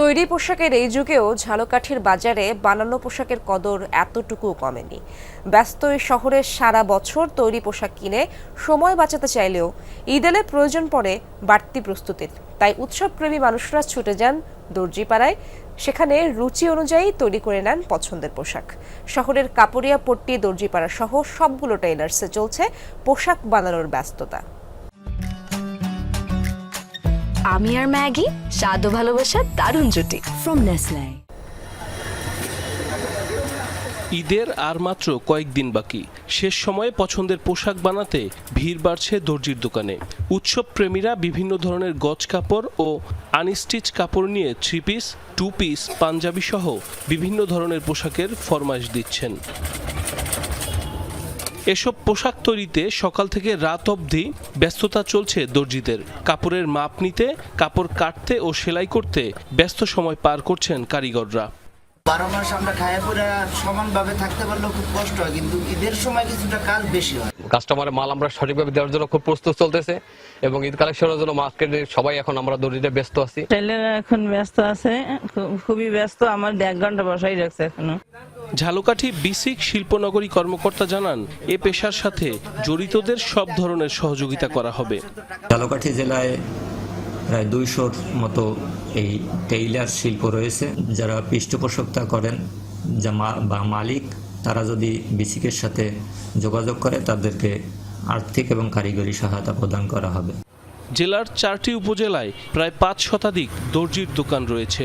তৈরি পোশাকের এই যুগেও ঝালকাঠির বাজারে বানানো পোশাকের কদর এতটুকু কমেনি। ব্যস্ত এই শহরে সারা বছর তৈরি পোশাক কিনে সময় বাঁচাতে চাইলেও ঈদ এলে প্রয়োজন পড়ে বাড়তি প্রস্তুতির। তাই উৎসবপ্রেমী মানুষরা ছুটে যান দর্জিপাড়ায়। সেখানে রুচি অনুযায়ী তৈরি করে নেন পছন্দের পোশাক। শহরের কাপড়িয়া পট্টি, দর্জিপাড়া সহ সবগুলো টেইলার্সে চলছে পোশাক বানানোর ব্যস্ততা। আমি আর ম্যাগি স্বাদ ও ভালোবাসার দারুণ জুটি। ফ্রম নেসলে ঈদের আর মাত্র কয়েকদিন বাকি। শেষ সময়ে পছন্দের পোশাক বানাতে ভিড় বাড়ছে দর্জির দোকানে। উৎসব প্রেমীরা বিভিন্ন ধরনের গজ কাপড় ও আনস্টিচ কাপড় নিয়ে three piece two piece Punjabi সহ বিভিন্ন ধরনের পোশাকের ফরমাইশ দিচ্ছেন। এসব পোশাক তৈরিতে সকাল থেকে রাত অবধি ব্যস্ততা চলছে দর্জিদের। কাপড়ের মাপ নিতে কাপড় কাটতে ও সেলাই করতে ব্যস্ত সময় পার করছেন কারিগররা। বারো মাস আমরা খায়া পরে সমানভাবে থাকতে পারলেও খুব কষ্ট হয় কিন্তু ঈদের সময় কিছুটা কাজ বেশি হয়। কাস্টমারের মাল আমরা সঠিকভাবে দেওয়ার জন্য খুব প্রস্তুত চলতেছে এবং ঈদ কালেকশনের জন্য মার্কেটে সবাই এখন আমরা দর্জিতে ব্যস্ত আছি। টেলার এখন ব্যস্ত আছে খুবই ব্যস্ত আমার এক ঘণ্টা বসাই রাখছে এখনও। ঝালকাঠি বিসিক শিল্পনগরী কর্মকর্তা জানান এ পেশার সাথে জড়িতদের সব ধরনের সহযোগিতা করা হবে। ঝালকাঠি জেলায় প্রায় দুইশোর মতো এই টেইলার শিল্প রয়েছে। যারা পৃষ্ঠপোষকতা করেন যা বা মালিক তারা যদি বিসিকের সাথে যোগাযোগ করে তাদেরকে আর্থিক এবং কারিগরি সহায়তা প্রদান করা হবে। জেলার চারটি উপজেলায় প্রায় পাঁচ শতাধিক দর্জির দোকান রয়েছে।